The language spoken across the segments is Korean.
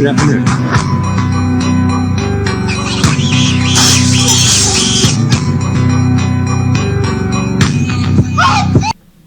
Good afternoon.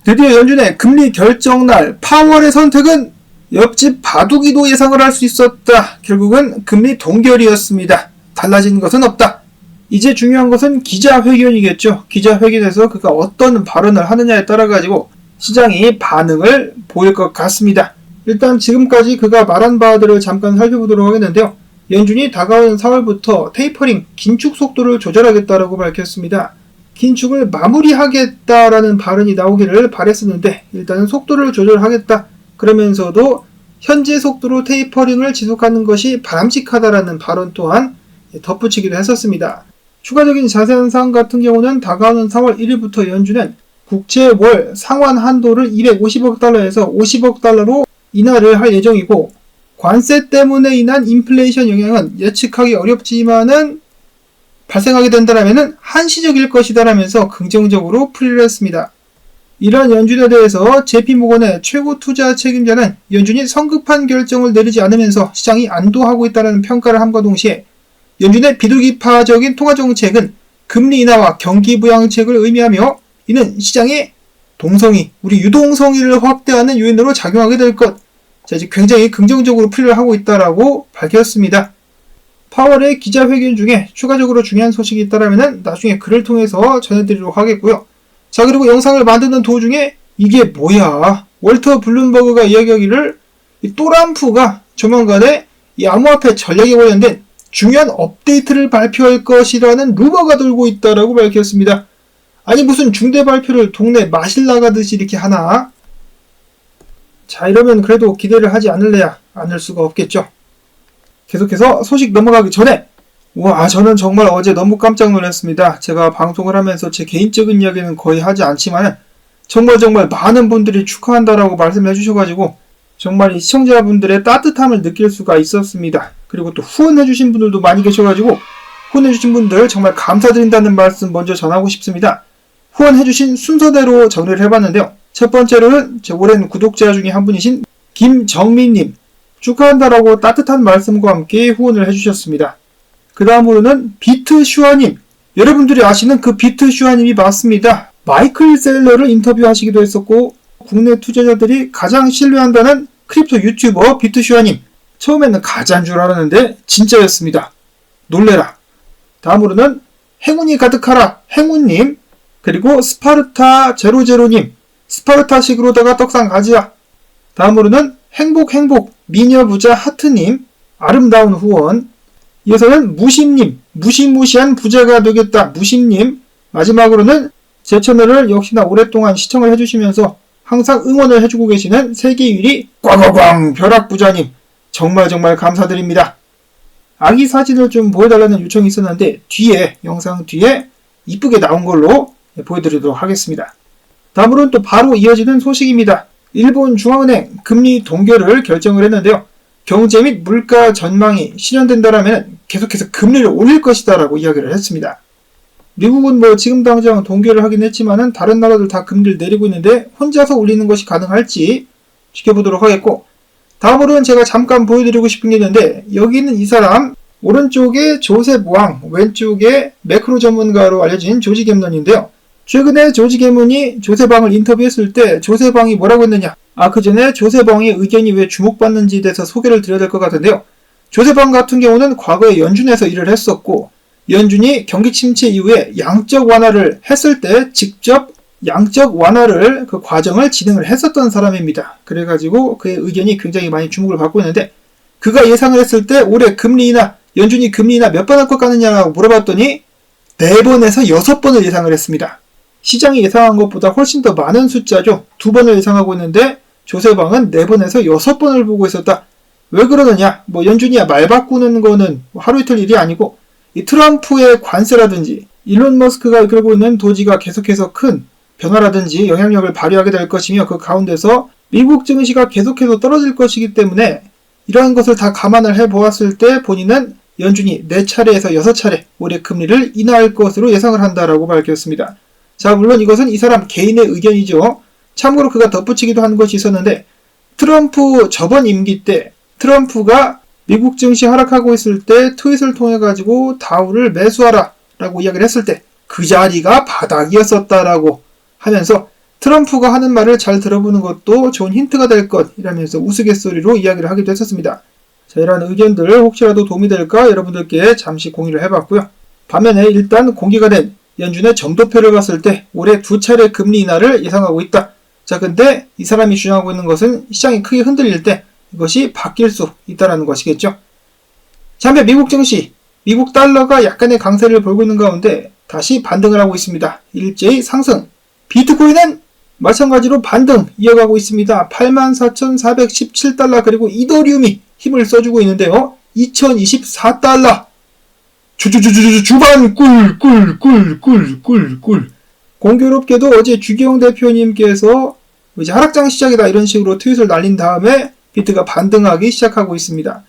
드디어 연준의 금리 결정날 파월의 선택은 옆집 바둑이도 예상을 할 수 있었다. 결국은 금리 동결이었습니다. 달라진 것은 없다. 이제 중요한 것은 기자회견이겠죠. 기자회견에서 그가 어떤 발언을 하느냐에 따라 가지고 시장이 반응을 보일 것 같습니다. 일단 지금까지 그가 말한 바들을 잠깐 살펴보도록 하겠는데요. 연준이 다가오는 4월부터 테이퍼링 긴축 속도를 조절하겠다라고 밝혔습니다. 긴축을 마무리하겠다라는 발언이 나오기를 바랬었는데 일단은 속도를 조절하겠다. 그러면서도 현재 속도로 테이퍼링을 지속하는 것이 바람직하다라는 발언 또한 덧붙이기도 했었습니다. 추가적인 자세한 사항 같은 경우는 다가오는 4월 1일부터 연준은 국채 월 상환 한도를 250억 달러에서 50억 달러로 인하를 할 예정이고 관세 때문에 인한 인플레이션 영향은 예측하기 어렵지만은 발생하게 된다면 한시적일 것이다라면서 긍정적으로 풀이를 했습니다. 이러한 연준에 대해서 JP모건의 최고 투자 책임자는 연준이 성급한 결정을 내리지 않으면서 시장이 안도하고 있다는 평가를 함과 동시에 연준의 비둘기파적인 통화정책은 금리 인하와 경기 부양책을 의미하며 이는 시장의 동성이, 우리 유동성이를 확대하는 요인으로 작용하게 될 것. 자, 이제 굉장히 긍정적으로 풀이를 하고 있다라고 밝혔습니다. 파월의 기자회견 중에 추가적으로 중요한 소식이 있다라면 나중에 글을 통해서 전해드리도록 하겠고요. 자, 그리고 영상을 만드는 도중에 이게 뭐야? 월터 블룸버그가 이야기하기를 이 또람프가 조만간에 이 암호화폐 전략에 관련된 중요한 업데이트를 발표할 것이라는 루머가 돌고 있다라고 밝혔습니다. 아니 무슨 중대 발표를 동네 마실 나가듯이 이렇게 하나? 자 이러면 그래도 기대를 하지 않을래야 않을 수가 없겠죠. 계속해서 소식 넘어가기 전에 와 저는 정말 어제 너무 깜짝 놀랐습니다. 제가 방송을 하면서 제 개인적인 이야기는 거의 하지 않지만 정말 정말 많은 분들이 축하한다라고 말씀해 주셔가지고 정말 이 시청자분들의 따뜻함을 느낄 수가 있었습니다. 그리고 또 후원해 주신 분들도 많이 계셔가지고 후원해 주신 분들 정말 감사드린다는 말씀 먼저 전하고 싶습니다. 후원해 주신 순서대로 정리를 해봤는데요. 첫 번째로는 제 오랜 구독자 중에 한 분이신 김정민님 축하한다라고 따뜻한 말씀과 함께 후원을 해주셨습니다. 그 다음으로는 비트슈아님 여러분들이 아시는 그 비트슈아님이 맞습니다. 마이클 셀러를 인터뷰하시기도 했었고 국내 투자자들이 가장 신뢰한다는 크립토 유튜버 비트슈아님 처음에는 가짜인 줄 알았는데 진짜였습니다. 놀래라. 다음으로는 행운이 가득하라 행운님 그리고 스파르타 제로제로님 스파르타식으로다가 떡상 가지야. 다음으로는 행복 행복 미녀 부자 하트님 아름다운 후원 이어서는 무심님 무시무시한 부자가 되겠다 무심님 마지막으로는 제 채널을 역시나 오랫동안 시청을 해주시면서 항상 응원을 해주고 계시는 세계 1위 꽝꽝꽝 벼락부자님 정말 정말 감사드립니다. 아기 사진을 좀 보여달라는 요청이 있었는데 뒤에 영상 뒤에 이쁘게 나온 걸로 보여드리도록 하겠습니다. 다음으로는 또 바로 이어지는 소식입니다. 일본 중앙은행 금리 동결을 결정을 했는데요. 경제 및 물가 전망이 실현된다면 계속해서 금리를 올릴 것이다라고 이야기를 했습니다. 미국은 뭐 지금 당장 동결을 하긴 했지만은 다른 나라들 다 금리를 내리고 있는데 혼자서 올리는 것이 가능할지 지켜보도록 하겠고 다음으로는 제가 잠깐 보여드리고 싶은 게 있는데 여기 있는 이 사람 오른쪽에 조셉 왕 왼쪽에 매크로 전문가로 알려진 조지 겜런인데요. 최근에 조지 게문이 조세방을 인터뷰했을 때 조세방이 뭐라고 했느냐? 아, 그 전에 조세방의 의견이 왜 주목받는지에 대해서 소개를 드려야 될 것 같은데요. 조세방 같은 경우는 과거에 연준에서 일을 했었고, 연준이 경기 침체 이후에 양적 완화를 했을 때 직접 양적 완화를 그 과정을 진행을 했었던 사람입니다. 그래가지고 그의 의견이 굉장히 많이 주목을 받고 있는데, 그가 예상을 했을 때 올해 금리 인하, 연준이 금리 인하 몇 번 할 것 같느냐고 물어봤더니, 네 번에서 여섯 번을 예상을 했습니다. 시장이 예상한 것보다 훨씬 더 많은 숫자죠. 두 번을 예상하고 있는데 조세방은 네 번에서 여섯 번을 보고 있었다. 왜 그러느냐? 뭐 연준이야 말 바꾸는 거는 하루 이틀 일이 아니고 이 트럼프의 관세라든지 일론 머스크가 이끌고 있는 도지가 계속해서 큰 변화라든지 영향력을 발휘하게 될 것이며 그 가운데서 미국 증시가 계속해서 떨어질 것이기 때문에 이러한 것을 다 감안을 해 보았을 때 본인은 연준이 4차례에서 6차례 올해 금리를 인하할 것으로 예상을 한다라고 밝혔습니다. 자, 물론 이것은 이 사람 개인의 의견이죠. 참고로 그가 덧붙이기도 한 것이 있었는데, 트럼프 저번 임기 때 트럼프가 미국 증시 하락하고 있을 때 트윗을 통해 가지고 다우를 매수하라 라고 이야기를 했을 때 그 자리가 바닥이었었다라고 하면서 트럼프가 하는 말을 잘 들어보는 것도 좋은 힌트가 될 것이라면서 우스갯소리로 이야기를 하기도 했었습니다. 자, 이러한 의견들 혹시라도 도움이 될까 여러분들께 잠시 공유를 해봤고요. 반면에 일단 공개가 된 연준의 점도표를 봤을 때 올해 두 차례 금리 인하를 예상하고 있다. 자, 근데 이 사람이 주장하고 있는 것은 시장이 크게 흔들릴 때 이것이 바뀔 수 있다는 것이겠죠. 자, 한편 미국 증시, 미국 달러가 약간의 강세를 보이고 있는 가운데 다시 반등을 하고 있습니다. 일제히 상승. 비트코인은 마찬가지로 반등 이어가고 있습니다. 84,417달러 그리고 이더리움이 힘을 써주고 있는데요. 2024달러. 주주주주주 주반 꿀 꿀 꿀 꿀 꿀 꿀. 공교롭게도 어제 주기영 대표님께서 이제 하락장 시작이다 이런 식으로 트윗을 날린 다음에 비트가 반등하기 시작하고 있습니다.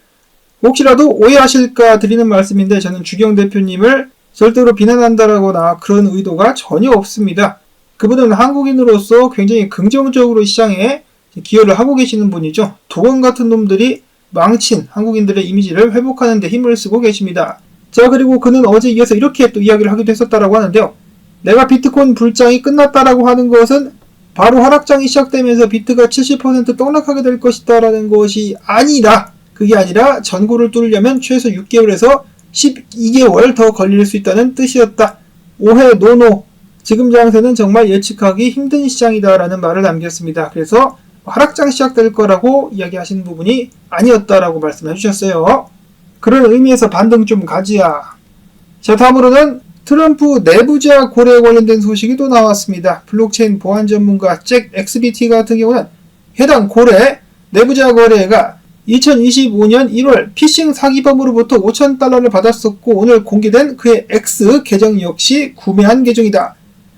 혹시라도 오해하실까 드리는 말씀인데 저는 주경 대표님을 절대로 비난한다라거나 그런 의도가 전혀 없습니다. 그분은 한국인으로서 굉장히 긍정적으로 시장에 기여를 하고 계시는 분이죠. 도건 같은 놈들이 망친 한국인들의 이미지를 회복하는 데 힘을 쓰고 계십니다. 자, 그리고 그는 어제 이어서 이렇게 또 이야기를 하기도 했었다라고 하는데요. 내가 비트코인 불장이 끝났다라고 하는 것은 바로 하락장이 시작되면서 비트가 70% 떡락하게 될 것이다라는 것이 아니다. 그게 아니라 전고를 뚫으려면 최소 6개월에서 12개월 더 걸릴 수 있다는 뜻이었다. 오해 노노. 지금 장세는 정말 예측하기 힘든 시장이다라는 말을 남겼습니다. 그래서 하락장 시작될 거라고 이야기하시는 부분이 아니었다라고 말씀해 주셨어요. 그런 의미에서 반등 좀 가지야. 자, 다음으로는 트럼프 내부자 고래에 관련된 소식이 또 나왔습니다. 블록체인 보안 전문가 잭 XBT 같은 경우는 해당 고래 내부자 거래가 2025년 1월 피싱 사기범으로부터 5,000달러를 받았었고 오늘 공개된 그의 X 계정 역시 구매한 계정이다.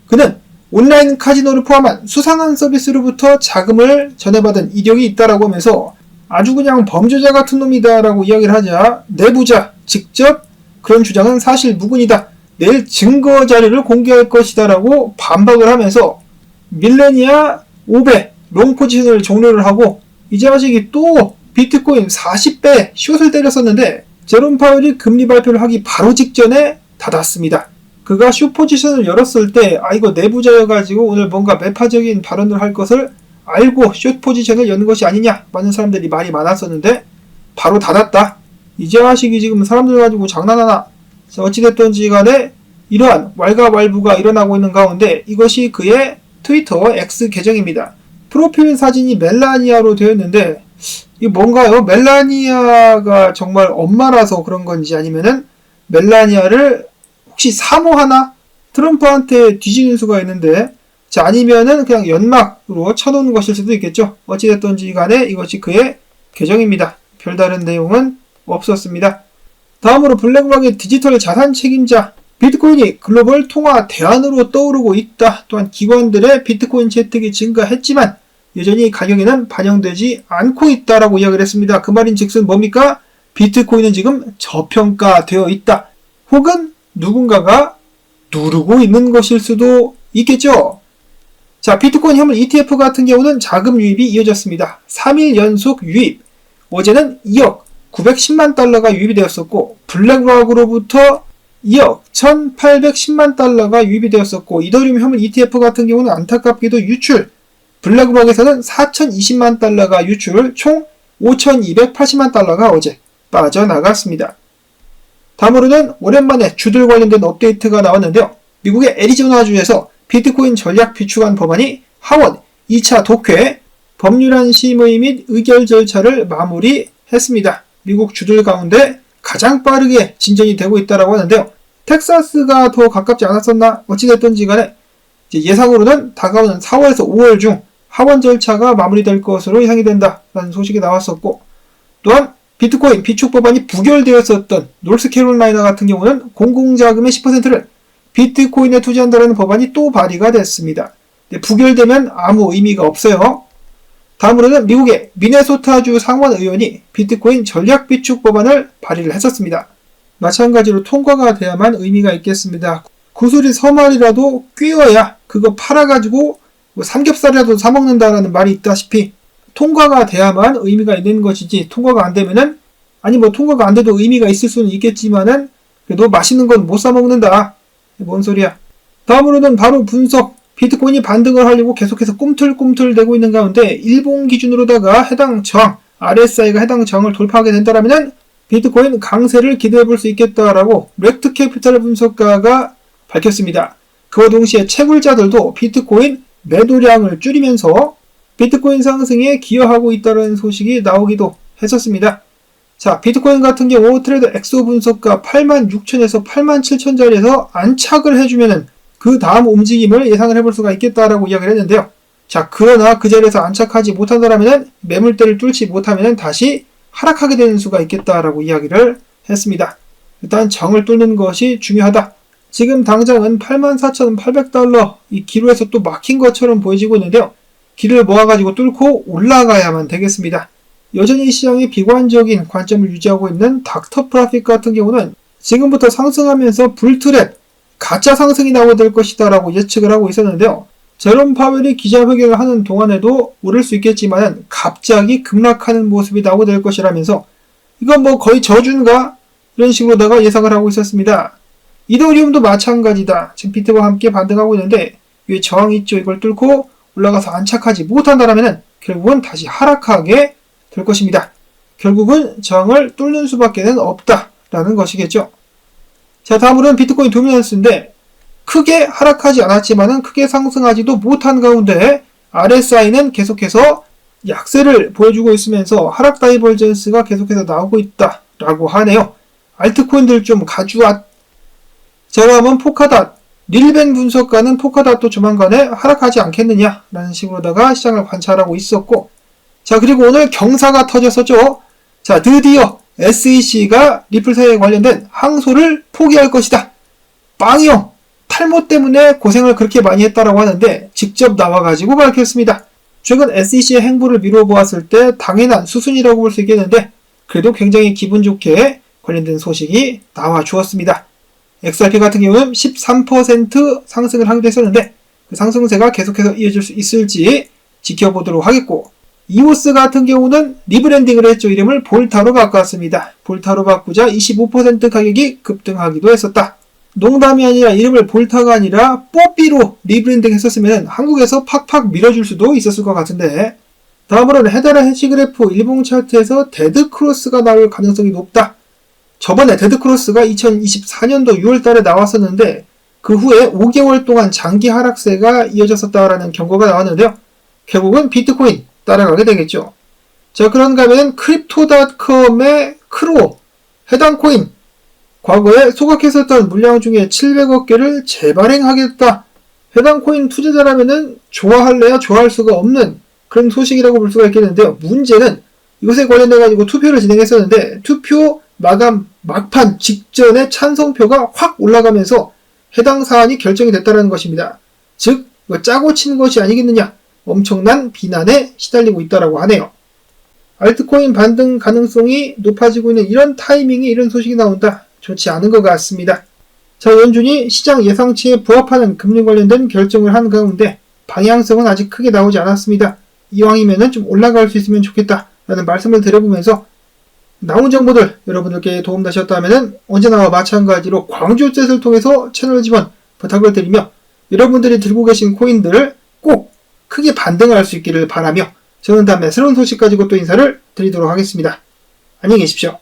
그는 온라인 카지노를 포함한 수상한 서비스로부터 자금을 전해받은 이력이 있다라고 하면서 아주 그냥 범죄자 같은 놈이다라고 이야기를 하자 내부자 직접 그런 주장은 사실 무근이다. 내일 증거 자료를 공개할 것이다라고 반박을 하면서 밀레니아 500 롱포지션을 종료를 하고 이 자식이 또 비트코인 40배 숏을 때렸었는데 제롬 파월이 금리 발표를 하기 바로 직전에 닫았습니다. 그가 숏 포지션을 열었을 때 아 이거 내부자여가지고 오늘 뭔가 매파적인 발언을 할 것을 알고 숏 포지션을 여는 것이 아니냐 많은 사람들이 말이 많았었는데 바로 닫았다. 이 자식이 지금 사람들 가지고 장난하나 자, 어찌됐든지 간에 이러한 왈가왈부가 일어나고 있는 가운데 이것이 그의 트위터 X 계정입니다. 프로필 사진이 멜라니아로 되어 있는데 이게 뭔가요? 멜라니아가 정말 엄마라서 그런 건지 아니면은 멜라니아를 혹시 사모하나? 트럼프한테 뒤지는 수가 있는데 자 아니면은 그냥 연막으로 쳐놓은 것일 수도 있겠죠. 어찌됐든지 간에 이것이 그의 계정입니다. 별다른 내용은 없었습니다. 다음으로 블랙락의 디지털 자산 책임자 비트코인이 글로벌 통화 대안으로 떠오르고 있다. 또한 기관들의 비트코인 채택이 증가했지만 여전히 가격에는 반영되지 않고 있다라고 이야기를 했습니다. 그 말인 즉슨 뭡니까? 비트코인은 지금 저평가되어 있다. 혹은 누군가가 누르고 있는 것일 수도 있겠죠. 자, 비트코인 현물 ETF 같은 경우는 자금 유입이 이어졌습니다. 3일 연속 유입. 어제는 2억 910만 달러가 유입이 되었었고 블랙락으로부터 2억 1810만 달러가 유입이 되었었고 이더리움 현물 ETF 같은 경우는 안타깝게도 유출 블랙락에서는 4020만 달러가 유출 총 5280만 달러가 어제 빠져나갔습니다. 다음으로는 오랜만에 주들 관련된 업데이트가 나왔는데요. 미국의 애리조나주에서 비트코인 전략 비축안 법안이 하원 2차 독회 법률안 심의 및 의결 절차를 마무리했습니다. 미국 주들 가운데 가장 빠르게 진전이 되고 있다고 하는데요. 텍사스가 더 가깝지 않았었나? 어찌됐든지 간에 예상으로는 다가오는 4월에서 5월 중 하원 절차가 마무리될 것으로 예상이 된다라는 소식이 나왔었고 또한 비트코인 비축 법안이 부결되었었던 노스캐롤라이나 같은 경우는 공공자금의 10%를 비트코인에 투자한다는 법안이 또 발의가 됐습니다. 부결되면 아무 의미가 없어요. 다음으로는 미국의 미네소타주 상원 의원이 비트코인 전략 비축 법안을 발의를 했었습니다. 마찬가지로 통과가 돼야만 의미가 있겠습니다. 구슬이 서말이라도 꿰어야 그거 팔아가지고 뭐 삼겹살이라도 사 먹는다라는 말이 있다시피 통과가 돼야만 의미가 있는 것이지 통과가 안 되면은 아니 뭐 통과가 안 돼도 의미가 있을 수는 있겠지만은 그래도 맛있는 건 못 사 먹는다. 뭔 소리야? 다음으로는 바로 분석. 비트코인이 반등을 하려고 계속해서 꿈틀꿈틀 대고 있는 가운데 일본 기준으로다가 해당 저항, RSI가 해당 저항을 돌파하게 된다라면은 비트코인 강세를 기대해 볼 수 있겠다라고 렉트 캐피탈 분석가가 밝혔습니다. 그와 동시에 채굴자들도 비트코인 매도량을 줄이면서 비트코인 상승에 기여하고 있다는 소식이 나오기도 했었습니다. 자, 비트코인 같은 경우 트레이더 엑소 분석가 86,000에서 87,000짜리에서 안착을 해주면은 그 다음 움직임을 예상을 해볼 수가 있겠다라고 이야기를 했는데요. 자, 그러나 그 자리에서 안착하지 못한다라면은 매물대를 뚫지 못하면은 다시 하락하게 되는 수가 있겠다라고 이야기를 했습니다. 일단 정을 뚫는 것이 중요하다. 지금 당장은 84,800달러 이 기로에서 또 막힌 것처럼 보여지고 있는데요. 길을 모아가지고 뚫고 올라가야만 되겠습니다. 여전히 시장이 비관적인 관점을 유지하고 있는 닥터 프라핏 같은 경우는 지금부터 상승하면서 불트랩, 가짜 상승이 나오게 될 것이다 라고 예측을 하고 있었는데요. 제롬 파웰이 기자회견을 하는 동안에도 오를 수 있겠지만 갑자기 급락하는 모습이 나오게 될 것이라면서 이건 뭐 거의 저준가 이런 식으로다가 예상을 하고 있었습니다. 이더리움도 마찬가지다. 지금 비트와 함께 반등하고 있는데 위에 저항 있죠. 이걸 뚫고 올라가서 안착하지 못한다라면 결국은 다시 하락하게 될 것입니다. 결국은 저항을 뚫는 수밖에는 없다라는 것이겠죠. 자, 다음으로는 비트코인 도미넌스인데 크게 하락하지 않았지만은 크게 상승하지도 못한 가운데 RSI는 계속해서 약세를 보여주고 있으면서 하락 다이버전스가 계속해서 나오고 있다라고 하네요. 알트코인들 좀 가져왔. 자, 그러면 포카닷. 릴벤 분석가는 포카닷도 조만간에 하락하지 않겠느냐라는 식으로다가 시장을 관찰하고 있었고 자, 그리고 오늘 경사가 터졌었죠. 자, 드디어 SEC가 리플 사에 관련된 항소를 포기할 것이다. 빵이요. 탈모 때문에 고생을 그렇게 많이 했다라고 하는데 직접 나와가지고 밝혔습니다. 최근 SEC의 행보를 미뤄보았을 때 당연한 수순이라고 볼 수 있겠는데 그래도 굉장히 기분 좋게 관련된 소식이 나와 주었습니다. XRP 같은 경우는 13% 상승을 하기도 했었는데 그 상승세가 계속해서 이어질 수 있을지 지켜보도록 하겠고 이오스 같은 경우는 리브랜딩을 했죠. 이름을 볼타로 바꿨습니다. 볼타로 바꾸자 25% 가격이 급등하기도 했었다. 농담이 아니라 이름을 볼타가 아니라 뽀삐로 리브랜딩 했었으면 한국에서 팍팍 밀어줄 수도 있었을 것 같은데 다음으로는 헤다라 해시그래프 일봉 차트에서 데드크로스가 나올 가능성이 높다. 저번에 데드크로스가 2024년도 6월달에 나왔었는데 그 후에 5개월 동안 장기 하락세가 이어졌었다라는 경고가 나왔는데요. 결국은 비트코인 따라가게 되겠죠. 자, 그런가 하면 크립토닷컴의 크로 해당 코인 과거에 소각했었던 물량 중에 700억 개를 재발행하겠다. 해당 코인 투자자라면은 좋아할래야 좋아할 수가 없는 그런 소식이라고 볼 수가 있겠는데요. 문제는 이것에 관련해 가지고 투표를 진행했었는데 투표 마감 막판 직전에 찬성표가 확 올라가면서 해당 사안이 결정이 됐다는 것입니다. 즉, 짜고 치는 것이 아니겠느냐. 엄청난 비난에 시달리고 있다라고 하네요. 알트코인 반등 가능성이 높아지고 있는 이런 타이밍에 이런 소식이 나온다. 좋지 않은 것 같습니다. 자, 연준이 시장 예상치에 부합하는 금리 관련된 결정을 한 가운데 방향성은 아직 크게 나오지 않았습니다. 이왕이면은 좀 올라갈 수 있으면 좋겠다라는 말씀을 드려보면서 나온 정보들 여러분들께 도움되셨다면 언제나와 마찬가지로 광주젯을 통해서 채널 지원 부탁을 드리며 여러분들이 들고 계신 코인들을 꼭 크게 반등할 수 있기를 바라며 저는 다음에 새로운 소식 가지고 또 인사를 드리도록 하겠습니다. 안녕히 계십시오.